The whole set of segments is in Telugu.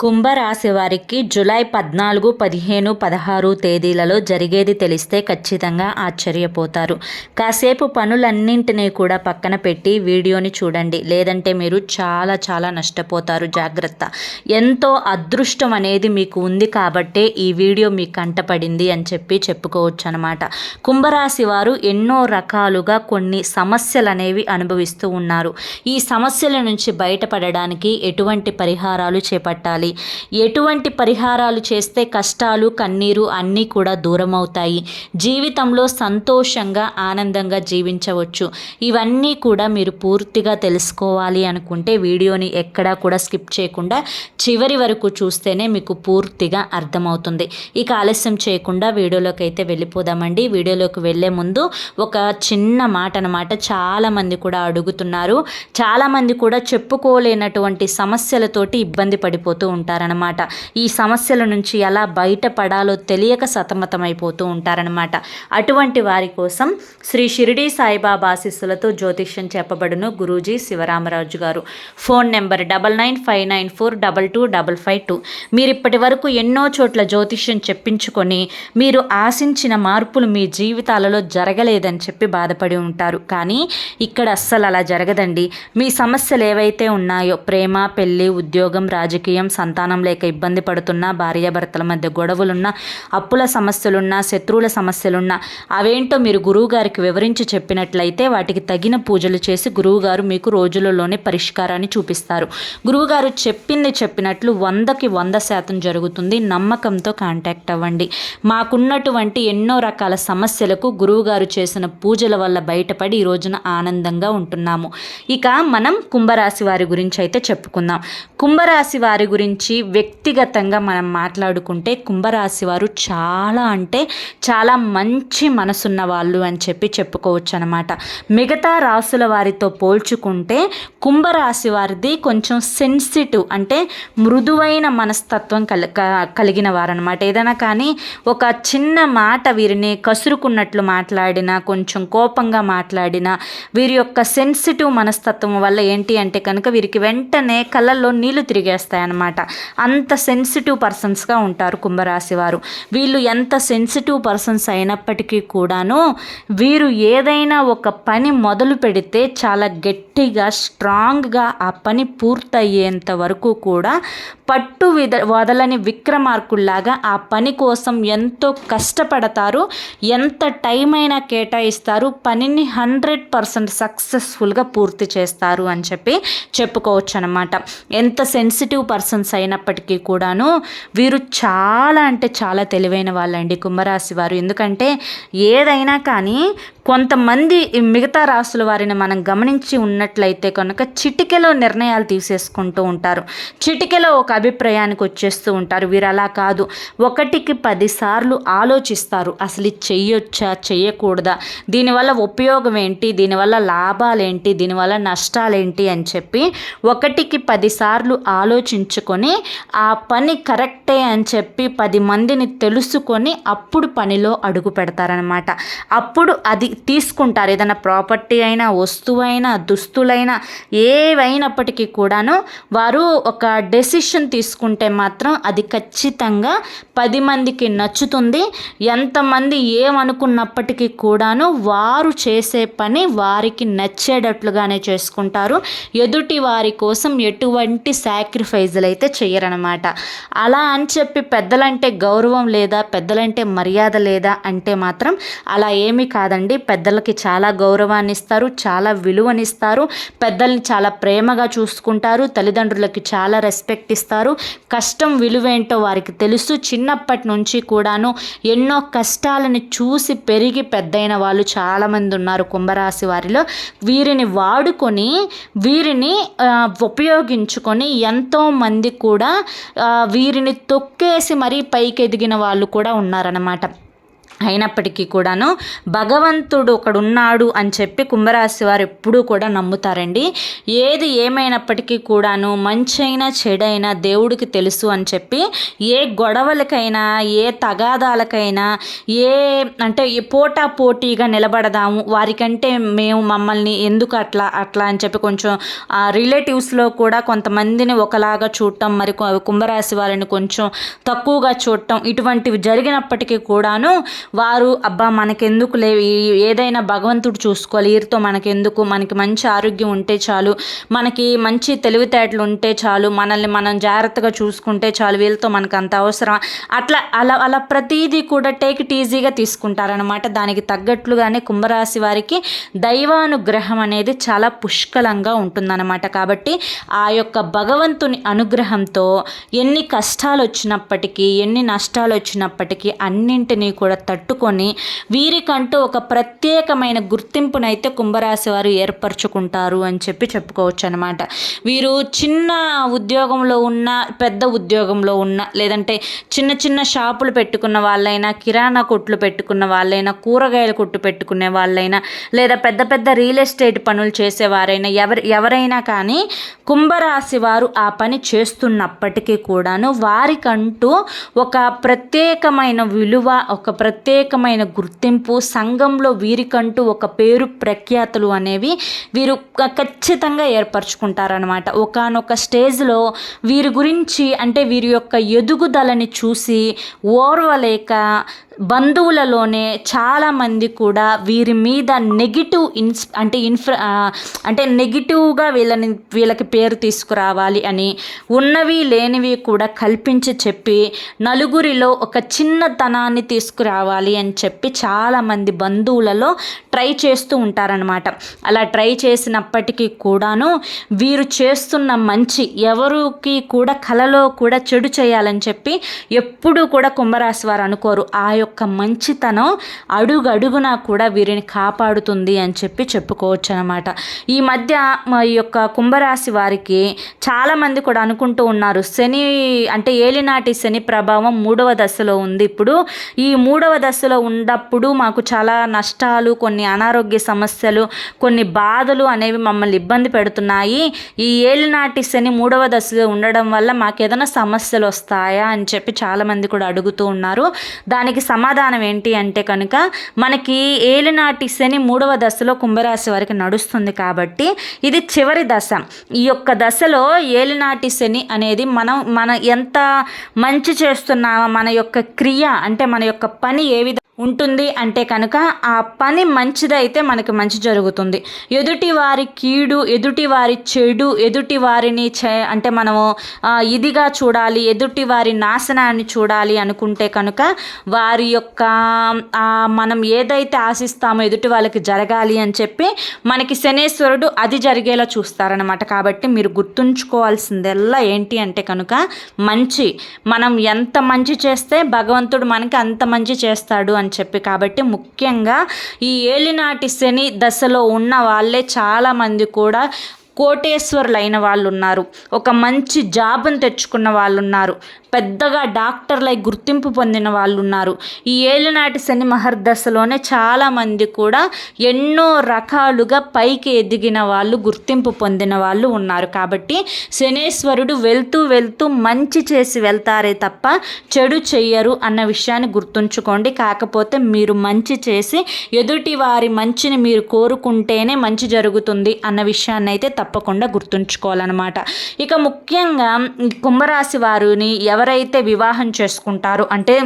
కుంభరాశి వారికి జులై పద్నాలుగు పదిహేను పదహారు తేదీలలో జరిగేది తెలిస్తే ఖచ్చితంగా ఆశ్చర్యపోతారు. కాసేపు పనులన్నింటినీ కూడా పక్కన పెట్టి వీడియోని చూడండి. లేదంటే మీరు చాలా చాలా నష్టపోతారు. జాగ్రత్త. ఎంతో అదృష్టం అనేది మీకు ఉంది కాబట్టే ఈ వీడియో మీకు కంటపడింది అని చెప్పి చెప్పుకోవచ్చు అనమాట కుంభరాశి వారు ఎన్నో రకాలుగా కొన్ని సమస్యలు అనేవి అనుభవిస్తూ ఉన్నారు. ఈ సమస్యల నుంచి బయటపడడానికి ఎటువంటి పరిహారాలు చేపట్టాలి? ఎటువంటి పరిహారాలు చేస్తే కష్టాలు కన్నీరు అన్నీ కూడా దూరం అవుతాయి జీవితంలో సంతోషంగా ఆనందంగా జీవించవచ్చు. ఇవన్నీ కూడా మీరు పూర్తిగా తెలుసుకోవాలి అనుకుంటే వీడియోని ఎక్కడా కూడా స్కిప్ చేయకుండా చివరి వరకు చూస్తేనే మీకు పూర్తిగా అర్థమవుతుంది. ఇక ఆలస్యం చేయకుండా వీడియోలోకి అయితే వెళ్ళిపోదామండి. వీడియోలోకి వెళ్ళే ముందు ఒక చిన్న మాట అనమాట చాలామంది కూడా అడుగుతున్నారు. చాలామంది కూడా చెప్పుకోలేనటువంటి సమస్యలతోటి ఇబ్బంది పడిపోతూ ఉంటారనమాట ఈ సమస్యల నుంచి ఎలా బయటపడాలో తెలియక సతమతమైపోతూ ఉంటారనమాట అటువంటి వారి కోసం శ్రీ షిరిడి సాయిబాబా ఆశీస్సులతో జ్యోతిష్యం చెప్పబడును Guruji Sivaramaraju garu. Phone number double nine five nine four double two double five two. మీరు ఇప్పటి వరకు ఎన్నో చోట్ల జ్యోతిష్యం చెప్పించుకొని మీరు ఆశించిన మార్పులు మీ జీవితాలలో జరగలేదని చెప్పి బాధపడి ఉంటారు. కానీ ఇక్కడ అస్సలు అలా జరగదండి. మీ సమస్యలు ఏవైతే ఉన్నాయో ప్రేమ పెళ్ళి ఉద్యోగం రాజకీయం సంతానం లేక ఇబ్బంది పడుతున్నా భార్యాభర్తల మధ్య గొడవలున్నా అప్పుల సమస్యలున్నా శత్రువుల సమస్యలున్నా అవేంటో మీరు గురువుగారికి వివరించి చెప్పినట్లయితే వాటికి తగిన పూజలు చేసి గురువుగారు మీకు రోజులలోనే పరిష్కారాన్ని చూపిస్తారు. గురువుగారు చెప్పింది చెప్పినట్లు వందకి వంద శాతం జరుగుతుంది. నమ్మకంతో కాంటాక్ట్ అవ్వండి. మాకున్నటువంటి ఎన్నో రకాల సమస్యలకు గురువుగారు చేసిన పూజల వల్ల బయటపడి ఈ రోజున ఆనందంగా ఉంటున్నాము. ఇక మనం కుంభరాశి వారి గురించి అయితే చెప్పుకుందాం. కుంభరాశి వారి గురించి వ్యక్తిగతంగా మనం మాట్లాడుకుంటే కుంభరాశి వారు చాలా అంటే చాలా మంచి మనసున్న వాళ్ళు అని చెప్పి చెప్పుకోవచ్చు అనమాట మిగతా రాసుల వారితో పోల్చుకుంటే కుంభరాశి వారిది కొంచెం సెన్సిటివ్ అంటే మృదువైన మనస్తత్వం కల కలిగిన వారనమాట. ఏదైనా కానీ ఒక చిన్న మాట వీరిని కసురుకున్నట్లు మాట్లాడినా కొంచెం కోపంగా మాట్లాడినా వీరి యొక్క సెన్సిటివ్ మనస్తత్వం వల్ల ఏంటి అంటే కనుక వీరికి వెంటనే కళ్ళల్లో నీళ్ళు అనమాట. అంత సెన్సిటివ్ పర్సన్స్గా ఉంటారు కుంభరాశి వారు. వీళ్ళు ఎంత సెన్సిటివ్ పర్సన్స్ అయినప్పటికీ కూడాను వీరు ఏదైనా ఒక పని మొదలు పెడితే చాలా గట్టిగా స్ట్రాంగ్గా ఆ పని పూర్తయ్యేంత వరకు కూడా పట్టు విద వదలని విక్రమార్కుల్లాగా ఆ పని కోసం ఎంతో కష్టపడతారు. ఎంత టైం అయినా కేటాయిస్తారు. పనిని హండ్రెడ్ పర్సెంట్ సక్సెస్ఫుల్గా పూర్తి చేస్తారు అని చెప్పి చెప్పుకోవచ్చు అనమాట ఎంత సెన్సిటివ్ పర్సన్స్ అయినప్పటికీ కూడాను వీరు చాలా అంటే చాలా తెలివైన వాళ్ళండి కుంభరాశి వారు. ఎందుకంటే ఏదైనా కానీ కొంతమంది మిగతా రాసుల వారిని మనం గమనించి ఉన్నట్లయితే కనుక చిటికెలో నిర్ణయాలు తీసేసుకుంటూ ఉంటారు. చిటికెలో ఒక అభిప్రాయానికి వచ్చేస్తూ ఉంటారు. వీరు అలా కాదు. ఒకటికి పదిసార్లు ఆలోచిస్తారు. అసలు ఇది చెయ్యొచ్చా? చెయ్యకూడదా? దీనివల్ల ఉపయోగం ఏంటి దీనివల్ల లాభాలేంటి? దీనివల్ల నష్టాలేంటి? అని చెప్పి ఒకటికి పదిసార్లు ఆలోచించుకొని ఆ పని కరెక్టే అని చెప్పి పది మందిని తెలుసుకొని అప్పుడు పనిలో అడుగు పెడతారనమాట అప్పుడు అది తీసుకుంటారు. ఏదైనా ప్రాపర్టీ అయినా వస్తువు అయినా దుస్తులైనా ఏవైనప్పటికీ కూడాను వారు ఒక డెసిషన్ తీసుకుంటే మాత్రం అది ఖచ్చితంగా పది మందికి నచ్చుతుంది. ఎంతమంది ఏమనుకున్నప్పటికీ కూడాను వారు చేసే పని వారికి నచ్చేటట్లుగానే చేసుకుంటారు. ఎదుటి వారి కోసం ఎటువంటి సాక్రిఫైజులు అయితే చేయరనమాట అలా అని చెప్పి పెద్దలంటే గౌరవం లేదా పెద్దలంటే మర్యాద లేదా అంటే మాత్రం అలా ఏమీ కాదండి. పెద్దలకి చాలా గౌరవాన్ని ఇస్తారు చాలా విలువనిస్తారు పెద్దల్ని చాలా ప్రేమగా చూసుకుంటారు. తల్లిదండ్రులకి చాలా రెస్పెక్ట్ ఇస్తారు. కష్టం విలువేంటో వారికి తెలుసు. చిన్నప్పటి నుంచి కూడాను ఎన్నో కష్టాలను చూసి పెరిగి పెద్దయిన వాళ్ళు చాలామంది ఉన్నారు కుంభరాశి వారిలో. వీరిని వాడుకొని వీరిని ఉపయోగించుకొని ఎంతోమంది కూడా వీరిని తొక్కేసి మరీ పైకి ఎదిగిన వాళ్ళు కూడా ఉన్నారన్నమాట. అయినప్పటికీ కూడాను భగవంతుడు ఒకడున్నాడు అని చెప్పి కుంభరాశి వారు ఎప్పుడూ కూడా నమ్ముతారండి. ఏది ఏమైనప్పటికీ కూడాను మంచైనా చెడైనా దేవుడికి తెలుసు అని చెప్పి ఏ గొడవలకైనా ఏ తగాదాలకైనా ఏ అంటే పోటా పోటీగా నిలబడదాము వారికంటే మేము మమ్మల్ని ఎందుకు అట్లా అట్లా అని చెప్పి కొంచెం రిలేటివ్స్లో కూడా కొంతమందిని ఒకలాగా చూడటం మరి కుంభరాశి వారిని కొంచెం తక్కువగా చూడటం ఇటువంటివి జరిగినప్పటికీ కూడాను వారు అబ్బా మనకెందుకు లే ఏదైనా భగవంతుడు చూసుకోవాలి. వీరితో మనకెందుకు? మనకి మంచి ఆరోగ్యం ఉంటే చాలు. మనకి మంచి తెలివితేటలు ఉంటే చాలు. మనల్ని మనం జాగ్రత్తగా చూసుకుంటే చాలు. వీళ్ళతో మనకు అంత అవసరం అట్లా అలా అలా ప్రతీదీ కూడా టేక్ ఇట్ ఈజీగా తీసుకుంటారనమాట దానికి తగ్గట్లుగానే కుంభరాశి వారికి దైవానుగ్రహం అనేది చాలా పుష్కలంగా ఉంటుందన్నమాట. కాబట్టి ఆ యొక్క భగవంతుని అనుగ్రహంతో ఎన్ని కష్టాలు వచ్చినప్పటికీ ఎన్ని నష్టాలు వచ్చినప్పటికీ అన్నింటినీ కూడా తట్టు కట్టుకొని వీరికంటూ ఒక ప్రత్యేకమైన గుర్తింపునైతే కుంభరాశి వారు ఏర్పరచుకుంటారు అని చెప్పి చెప్పుకోవచ్చు అనమాట వీరు చిన్న ఉద్యోగంలో ఉన్న పెద్ద ఉద్యోగంలో ఉన్న లేదంటే చిన్న చిన్న షాపులు పెట్టుకున్న వాళ్ళైనా కిరాణా కొట్లు పెట్టుకున్న వాళ్ళైనా కూరగాయల కొట్టు పెట్టుకునే వాళ్ళైనా లేదా పెద్ద పెద్ద రియల్ ఎస్టేట్ పనులు చేసేవారైనా ఎవరి ఎవరైనా కానీ కుంభరాశి వారు ఆ పని చేస్తున్నప్పటికీ కూడాను వారికంటూ ఒక ప్రత్యేకమైన విలువ ఒక ప్రత్యేకమైన గుర్తింపు సంఘంలో వీరికంటూ ఒక పేరు ప్రఖ్యాతులు అనేవి వీరు ఖచ్చితంగా ఏర్పరచుకుంటారనమాట ఒకనొక స్టేజ్లో వీరి గురించి అంటే వీరి యొక్క ఎదుగుదలని చూసి ఓర్వలేక బంధువులలోనే చాలామంది కూడా వీరి మీద నెగిటివ్ ఇన్స్ అంటే ఇన్ఫ్ర అంటే నెగిటివ్గా వీళ్ళని వీళ్ళకి పేరు తీసుకురావాలి అని ఉన్నవి లేనివి కూడా కల్పించి చెప్పి నలుగురిలో ఒక చిన్నతనాన్ని తీసుకురావాలి అని చెప్పి చాలామంది బంధువులలో ట్రై చేస్తూ ఉంటారనమాట అలా ట్రై చేసినప్పటికీ కూడాను వీరు చేస్తున్న మంచి ఎవరికి కూడా కలలో కూడా చెడు చేయాలని చెప్పి ఎప్పుడూ కూడా కుంభరాశి వారు అనుకోరు. ఆ యొక్క యొక్క మంచితనం అడుగడుగున కూడా వీరిని కాపాడుతుంది అని చెప్పి చెప్పుకోవచ్చు అనమాట ఈ మధ్య ఈ యొక్క కుంభరాశి వారికి చాలామంది కూడా అనుకుంటూ ఉన్నారు శని అంటే ఏలినాటి శని ప్రభావం మూడవ దశలో ఉంది. ఇప్పుడు ఈ మూడవ దశలో ఉన్నప్పుడు మాకు చాలా నష్టాలు కొన్ని అనారోగ్య సమస్యలు కొన్ని బాధలు అనేవి మమ్మల్ని ఇబ్బంది పెడుతున్నాయి. ఈ ఏలినాటి శని మూడవ దశలో ఉండడం వల్ల మాకు ఏదైనా సమస్యలు వస్తాయా అని చెప్పి చాలామంది కూడా అడుగుతూ ఉన్నారు. దానికి సమాధానం ఏంటి అంటే కనుక మనకి ఏలినాటి శని మూడవ దశలో కుంభరాశి వరకు నడుస్తుంది కాబట్టి ఇది చివరి దశ. ఈ యొక్క దశలో ఏలినాటి శని అనేది మనం మన ఎంత మంచి చేస్తున్నామో మన యొక్క క్రియ అంటే మన యొక్క పని ఏ విధంగా ఉంటుంది అంటే కనుక ఆ పని మంచిదైతే మనకి మంచి జరుగుతుంది. ఎదుటి వారి కీడు ఎదుటి వారి చెడు ఎదుటి వారిని చే అంటే మనము ఇదిగా చూడాలి ఎదుటి వారి నాశనాన్ని చూడాలి అనుకుంటే కనుక వారి యొక్క మనం ఏదైతే ఆశిస్తామో ఎదుటి వాళ్ళకి జరగాలి అని చెప్పి మనకి శనేశ్వరుడు అది జరిగేలా చూస్తారనమాట కాబట్టి మీరు గుర్తుంచుకోవాల్సిందల్లా ఏంటి అంటే కనుక మంచి మనం ఎంత మంచి చేస్తే భగవంతుడు మనకి అంత మంచి చేస్తాడు అని చెప్పి. కాబట్టి ముఖ్యంగా ఈ ఏలినాటి శని దశలో ఉన్న వాళ్ళే చాలామంది కూడా కోటేశ్వరులైన వాళ్ళు ఉన్నారు ఒక మంచి జాబ్ని తెచ్చుకున్న వాళ్ళు ఉన్నారు పెద్దగా డాక్టర్లై గుర్తింపు పొందిన వాళ్ళు ఉన్నారు ఈ ఏలినాటి శని మహర్దశలోనే చాలామంది కూడా ఎన్నో రకాలుగా పైకి ఎదిగిన వాళ్ళు గుర్తింపు పొందిన వాళ్ళు ఉన్నారు. కాబట్టి శనేశ్వరుడు వెళ్తూ వెళ్తూ మంచి చేసి వెళ్తారే తప్ప చెడు చెయ్యరు అన్న విషయాన్ని గుర్తుంచుకోండి. కాకపోతే మీరు మంచి చేసి ఎదుటి వారి మంచిని మీరు కోరుకుంటేనే మంచి జరుగుతుంది అన్న విషయాన్ని అయితే తప్పకుండా గుర్తుంచుకోవాలన్నమాట. ఇక ముఖ్యంగా కుంభరాశి వారిని ఎవరైతే వివాహం చేసుకుంటారో అంటే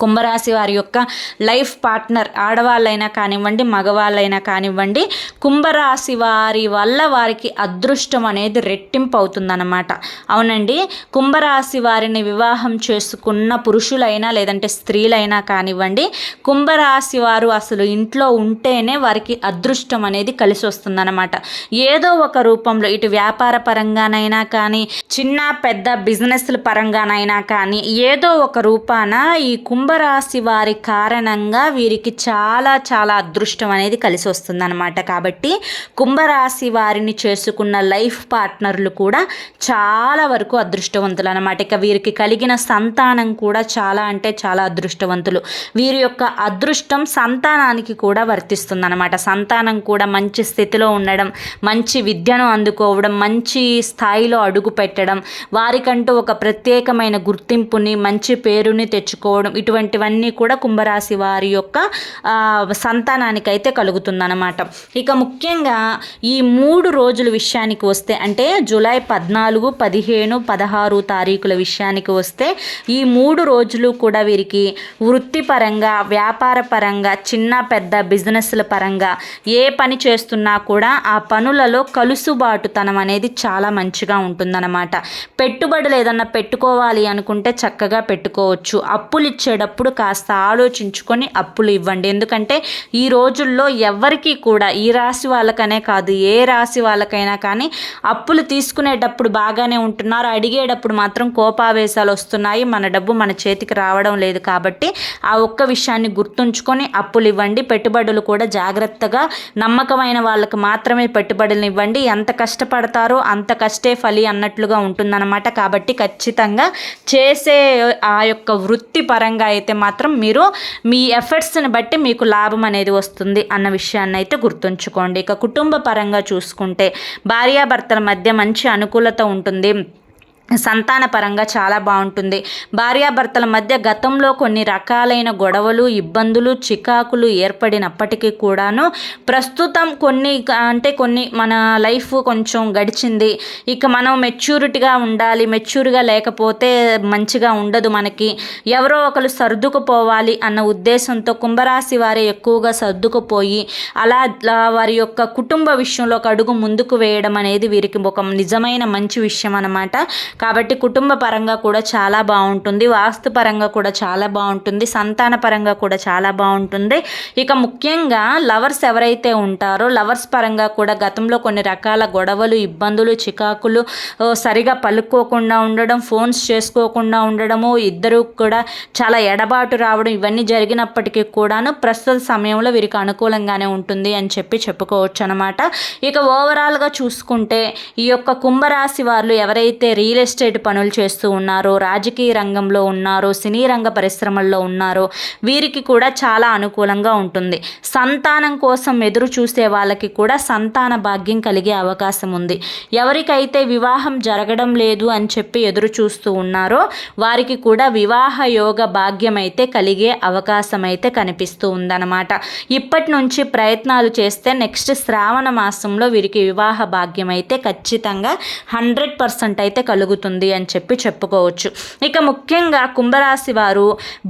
కుంభరాశి వారి యొక్క లైఫ్ పార్ట్నర్ ఆడవాళ్ళైనా కానివ్వండి మగవాళ్ళైనా కానివ్వండి కుంభరాశి వారి వల్ల వారికి అదృష్టం అనేది రెట్టింపు అవుతుందన్నమాట. అవునండి కుంభరాశి వారిని వివాహం చేసుకున్న పురుషులైనా లేదంటే స్త్రీలైనా కానివ్వండి కుంభరాశి వారు అసలు ఇంట్లో ఉంటేనే వారికి అదృష్టం అనేది కలిసి వస్తుందన్నమాట ఏదో ఒక రూపంలో ఇటు వ్యాపార పరంగానైనా కానీ చిన్న పెద్ద బిజినెస్ల పరంగానైనా కానీ ఏదో ఒక రూపాన ఈ కుంభరాశి వారి కారణంగా వీరికి చాలా చాలా అదృష్టం అనేది కలిసి వస్తుందన్నమాట. కాబట్టి కుంభరాశి వారిని చేసుకున్న లైఫ్ పార్ట్నర్లు కూడా చాలా వరకు అదృష్టవంతులు అనమాట ఇక వీరికి కలిగిన సంతానం కూడా చాలా అంటే చాలా అదృష్టవంతులు. వీరి యొక్క అదృష్టం సంతానానికి కూడా వర్తిస్తుందన్నమాట. సంతానం కూడా మంచి స్థితిలో ఉండడం మంచి విద్యను అందుకోవడం మంచి స్థాయిలో అడుగు పెట్టడం వారికంటూ ఒక ప్రత్యేకమైన గుర్తింపుని మంచి పేరుని తెచ్చుకోవడం ఇటువంటివన్నీ కూడా కుంభరాశి వారి యొక్క సంతానానికైతే కలుగుతుందన్నమాట. ఇక ముఖ్యంగా ఈ మూడు రోజుల విషయానికి వస్తే అంటే జూలై పద్నాలుగు పదిహేను పదహారు తారీఖుల విషయానికి వస్తే ఈ మూడు రోజులు కూడా వీరికి వృత్తిపరంగా వ్యాపార పరంగా చిన్న పెద్ద బిజినెస్ల పరంగా ఏ పని చేస్తున్నా కూడా ఆ పనులలో కలుసుబాటుతనం అనేది చాలా మంచిగా ఉంటుందన్నమాట. పెట్టుబడులు ఏదన్నా పెట్టుకోవాలి అనుకుంటే చక్కగా పెట్టుకోవచ్చు. అప్పులు ఇచ్చేటప్పుడు కాస్త ఆలోచించుకొని అప్పులు ఇవ్వండి. ఎందుకంటే ఈ రోజుల్లో ఎవరికి కూడా ఈ రాశి వాళ్ళకనే కాదు ఏ రాశి వాళ్ళకైనా కానీ అప్పులు తీసుకునేటప్పుడు బాగానే ఉంటున్నారు. అడిగేటప్పుడు మాత్రం కోపావేశాలు వస్తున్నాయి. మన డబ్బు మన చేతికి రావడం లేదు కాబట్టి ఆ ఒక్క విషయాన్ని గుర్తుంచుకొని అప్పులు ఇవ్వండి. పెట్టుబడులు కూడా జాగ్రత్తగా నమ్మకమైన వాళ్ళకి మాత్రమే పెట్టుబడులు ఇవ్వండి. ఎంత కష్టపడతారో అంత కష్టే ఫలి అన్నట్లుగా ఉంటుందన్నమాట. కాబట్టి ఖచ్చితంగా చేసే ఆ యొక్క వృత్తి పరంగా అయితే మాత్రం మీరు మీ ఎఫర్ట్స్ని బట్టి మీకు లాభం అనేది వస్తుంది అన్న విషయాన్ని అయితే గుర్తుంచుకోండి. ఇక కుటుంబ పరంగా చూసుకుంటే భార్యాభర్తల మధ్య మంచి అనుకూలత ఉంటుంది. సంతాన పరంగా చాలా బాగుంటుంది. భార్యాభర్తల మధ్య గతంలో కొన్ని రకాలైన గొడవలు ఇబ్బందులు చికాకులు ఏర్పడినప్పటికీ కూడాను ప్రస్తుతం కొన్ని అంటే కొన్ని మన లైఫ్ కొంచెం గడిచింది. ఇక మనం మెచ్యూరిటీగా ఉండాలి మెచ్యూర్గా లేకపోతే మంచిగా ఉండదు మనకి. ఎవరో ఒకరు సర్దుకుపోవాలి అన్న ఉద్దేశంతో కుంభరాశి వారే ఎక్కువగా సర్దుకుపోయి అలా వారి యొక్క కుటుంబ విషయంలో ఒక అడుగు ముందుకు వేయడం అనేది వీరికి ఒక నిజమైన మంచి విషయం అన్నమాట. కాబట్టి కుటుంబ పరంగా కూడా చాలా బాగుంటుంది వాస్తు పరంగా కూడా చాలా బాగుంటుంది సంతాన పరంగా కూడా చాలా బాగుంటుంది. ఇక ముఖ్యంగా లవర్స్ ఎవరైతే ఉంటారో లవర్స్ పరంగా కూడా గతంలో కొన్ని రకాల గొడవలు ఇబ్బందులు చికాకులు సరిగా పలుక్కోకుండా ఉండడం ఫోన్స్ చేసుకోకుండా ఉండడము ఇద్దరు కూడా చాలా ఎడబాటు రావడం ఇవన్నీ జరిగినప్పటికీ కూడాను ప్రస్తుత సమయంలో వీరికి అనుకూలంగానే ఉంటుంది అని చెప్పి చెప్పుకోవచ్చు అనమాట ఇక ఓవరాల్గా చూసుకుంటే ఈ యొక్క కుంభరాశి వాళ్ళు ఎవరైతే రియల్ ఎస్టేట్ పనులు చేస్తూ ఉన్నారో రాజకీయ రంగంలో ఉన్నారో సినీ రంగ పరిశ్రమల్లో ఉన్నారో వీరికి కూడా చాలా అనుకూలంగా ఉంటుంది. సంతానం కోసం ఎదురు చూసే వాళ్ళకి కూడా సంతాన భాగ్యం కలిగే అవకాశం ఉంది. ఎవరికైతే వివాహం జరగడం లేదు అని చెప్పి ఎదురు చూస్తూ ఉన్నారో వారికి కూడా వివాహ యోగ భాగ్యం అయితే కలిగే అవకాశం అయితే కనిపిస్తూ ఉందన్నమాట. ఇప్పటి నుంచి ప్రయత్నాలు చేస్తే నెక్స్ట్ శ్రావణ మాసంలో వీరికి వివాహ భాగ్యం అయితే ఖచ్చితంగా హండ్రెడ్ పర్సెంట్ అయితే కలుగు జరుగుతుంది అని చెప్పి చెప్పుకోవచ్చు. ఇక ముఖ్యంగా కుంభరాశి వారు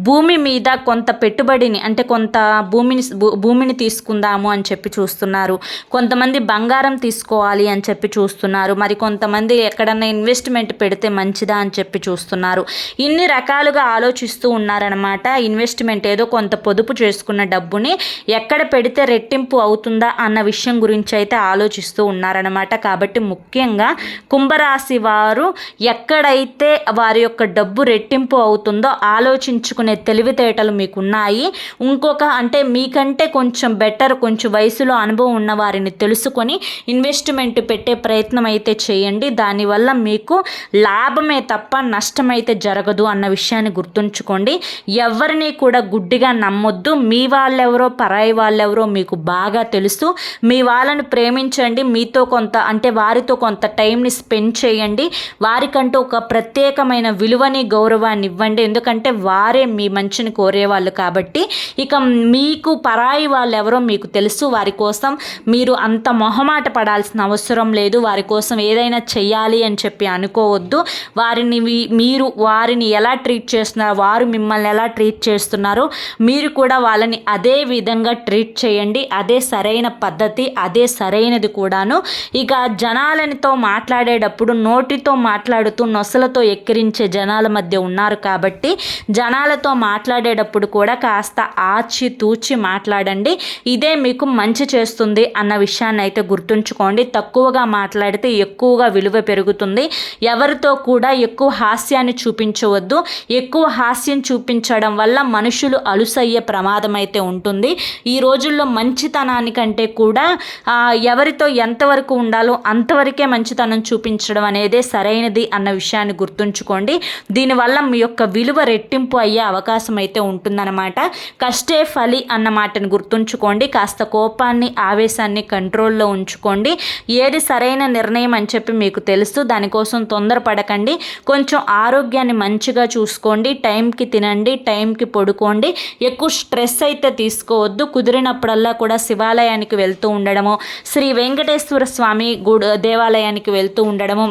భూమి మీద కొంత పెట్టుబడిని అంటే కొంత భూమిని భూమిని తీసుకుందాము అని చెప్పి చూస్తున్నారు. కొంతమంది బంగారం తీసుకోవాలి అని చెప్పి చూస్తున్నారు. మరి కొంతమంది ఎక్కడన్నా ఇన్వెస్ట్మెంట్ పెడితే మంచిదా అని చెప్పి చూస్తున్నారు. ఇన్ని రకాలుగా ఆలోచిస్తూ ఉన్నారనమాట ఇన్వెస్ట్మెంట్ ఏదో కొంత పొదుపు చేసుకున్న డబ్బుని ఎక్కడ పెడితే రెట్టింపు అవుతుందా అన్న విషయం గురించి అయితే ఆలోచిస్తూ ఉన్నారనమాట కాబట్టి ముఖ్యంగా కుంభరాశి వారు ఎక్కడైతే వారి యొక్క డబ్బు రెట్టింపు అవుతుందో ఆలోచించుకునే తెలివితేటలు మీకున్నాయి. ఇంకొక అంటే మీకంటే కొంచెం బెటర్ కొంచెం వయసులో అనుభవం ఉన్న వారిని తెలుసుకొని ఇన్వెస్ట్మెంట్ పెట్టే ప్రయత్నం అయితే చేయండి. దానివల్ల మీకు లాభమే తప్ప నష్టమైతే జరగదు అన్న విషయాన్ని గుర్తుంచుకోండి. ఎవరిని కూడా గుడ్డిగా నమ్మొద్దు. మీ వాళ్ళెవరో పరాయి వాళ్ళెవరో మీకు బాగా తెలుసు. మీ వాళ్ళని ప్రేమించండి. మీతో కొంత అంటే వారితో కొంత టైంని స్పెండ్ చేయండి. వారి వారికంటూ ఒక ప్రత్యేకమైన విలువని గౌరవాన్ని ఇవ్వండి. ఎందుకంటే వారే మీ మంచిని కోరేవాళ్ళు కాబట్టి ఇక మీకు పరాయి వాళ్ళు ఎవరో మీకు తెలుసు. వారి కోసం మీరు అంత మొహమాట పడాల్సిన అవసరం లేదు. వారి కోసం ఏదైనా చెయ్యాలి అని చెప్పి అనుకోవద్దు. వారిని మీరు వారిని ఎలా ట్రీట్ చేస్తున్నారో? వారు మిమ్మల్ని ఎలా ట్రీట్ చేస్తున్నారో? మీరు కూడా వాళ్ళని అదే విధంగా ట్రీట్ చేయండి. అదే సరైన పద్ధతి అదే సరైనది కూడాను. ఇక జనాలనితో మాట్లాడేటప్పుడు నోటితో మాట్లా మాట్లాడుతూ నొసలతో ఎక్కిరించే జనాల మధ్య ఉన్నారు కాబట్టి జనాలతో మాట్లాడేటప్పుడు కూడా కాస్త ఆచి తూచి మాట్లాడండి. ఇదే మీకు మంచి చేస్తుంది అన్న విషయాన్ని అయితే గుర్తుంచుకోండి. తక్కువగా మాట్లాడితే ఎక్కువగా విలువ పెరుగుతుంది. ఎవరితో కూడా ఎక్కువ హాస్యాన్ని చూపించవద్దు. ఎక్కువ హాస్యం చూపించడం వల్ల మనుషులు అలుసయ్యే ప్రమాదం అయితే ఉంటుంది. ఈ రోజుల్లో మంచితనానికంటే కూడా ఎవరితో ఎంతవరకు ఉండాలో అంతవరకే మంచితనం చూపించడం అనేదే సరైనది. అన్న విషయాన్ని గుర్తుంచుకోండి. దీనివల్ల మీ యొక్క విలువ రెట్టింపు అయ్యే అవకాశం అయితే ఉంటుందన్నమాట. కష్టే ఫలి అన్న మాటను గుర్తుంచుకోండి. కాస్త కోపాన్ని ఆవేశాన్ని కంట్రోల్లో ఉంచుకోండి. ఏది సరైన నిర్ణయం అని చెప్పి మీకు తెలుసు. దానికోసం తొందరపడకండి. కొంచెం ఆరోగ్యాన్ని మంచిగా చూసుకోండి. టైంకి తినండి టైంకి పడుకోండి. ఎక్కువ స్ట్రెస్ అయితే తీసుకోవద్దు. కుదిరినప్పుడల్లా కూడా శివాలయానికి వెళ్తూ ఉండడము శ్రీ వెంకటేశ్వర స్వామి గుడి దేవాలయానికి వెళ్తూ ఉండడము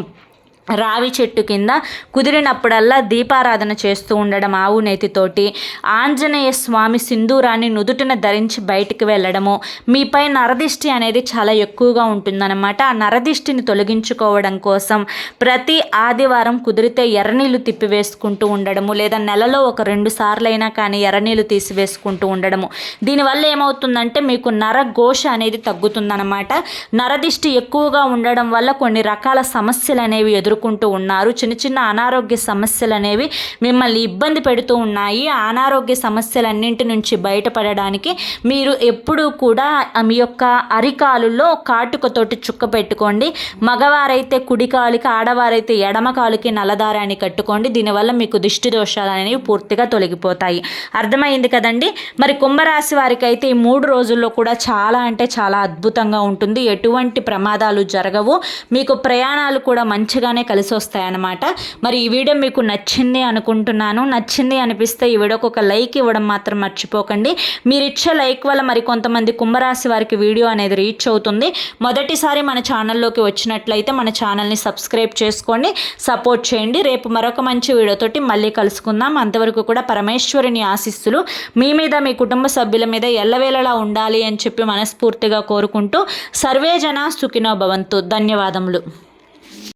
రావి చెట్టు కింద కుదిరినప్పుడల్లా దీపారాధన చేస్తూ ఉండడం ఆవు నేతితోటి. ఆంజనేయ స్వామి సింధూరాన్ని నుదుటిన ధరించి బయటికి వెళ్ళడము. మీపై నరదిష్టి అనేది చాలా ఎక్కువగా ఉంటుందన్నమాట. ఆ నరదిష్టిని తొలగించుకోవడం కోసం ప్రతి ఆదివారం కుదిరితే ఎర్రనీళ్ళు తిప్పివేసుకుంటూ ఉండడము. లేదా నెలలో ఒక రెండు సార్లైనా కానీ ఎర్రనీళ్ళు తీసివేసుకుంటూ ఉండడము. దీనివల్ల ఏమవుతుందంటే మీకు నరఘోష అనేది తగ్గుతుందన్నమాట. నరదిష్టి ఎక్కువగా ఉండడం వల్ల కొన్ని రకాల సమస్యలు అనేవి ఎదురు ఎదుర్కొంటూ ఉన్నారు. చిన్న చిన్న అనారోగ్య సమస్యలు అనేవి మిమ్మల్ని ఇబ్బంది పెడుతూ ఉన్నాయి. ఆ అనారోగ్య సమస్యలన్నింటి నుంచి బయటపడడానికి మీరు ఎప్పుడూ కూడా మీ యొక్క అరికాలులో కాటుకతోటి చుక్క పెట్టుకోండి. మగవారైతే కుడికాలుకి ఆడవారైతే ఎడమకాలుకి నల్లదారాన్ని కట్టుకోండి. దీనివల్ల మీకు దిష్టి దోషాలు అనేవి పూర్తిగా తొలగిపోతాయి. అర్థమైంది కదండి? మరి కుంభరాశి వారికి అయితే ఈ మూడు రోజుల్లో కూడా చాలా అంటే చాలా అద్భుతంగా ఉంటుంది. ఎటువంటి ప్రమాదాలు జరగవు. మీకు ప్రయాణాలు కూడా మంచిగానే కలిసి వస్తాయన్నమాట మరి ఈ వీడియో మీకు నచ్చింది అనుకుంటున్నాను. నచ్చింది అనిపిస్తే ఈ వీడియోకి ఒక లైక్ ఇవ్వడం మాత్రం మర్చిపోకండి. మీరు ఇచ్చే లైక్ వల్ల మరి కొంతమంది కుంభరాశి వారికి వీడియో అనేది రీచ్ అవుతుంది. మొదటిసారి మన ఛానల్లోకి వచ్చినట్లయితే మన ఛానల్ని సబ్స్క్రైబ్ చేసుకోండి. సపోర్ట్ చేయండి. రేపు మరొక మంచి వీడియోతోటి మళ్ళీ కలుసుకుందాం. అంతవరకు కూడా పరమేశ్వరుని ఆశిస్తులు మీ మీద మీ కుటుంబ సభ్యుల మీద ఎల్లవేళలా ఉండాలి అని చెప్పి మనస్ఫూర్తిగా కోరుకుంటూ సర్వేజన సుఖినో భవంతు. ధన్యవాదములు.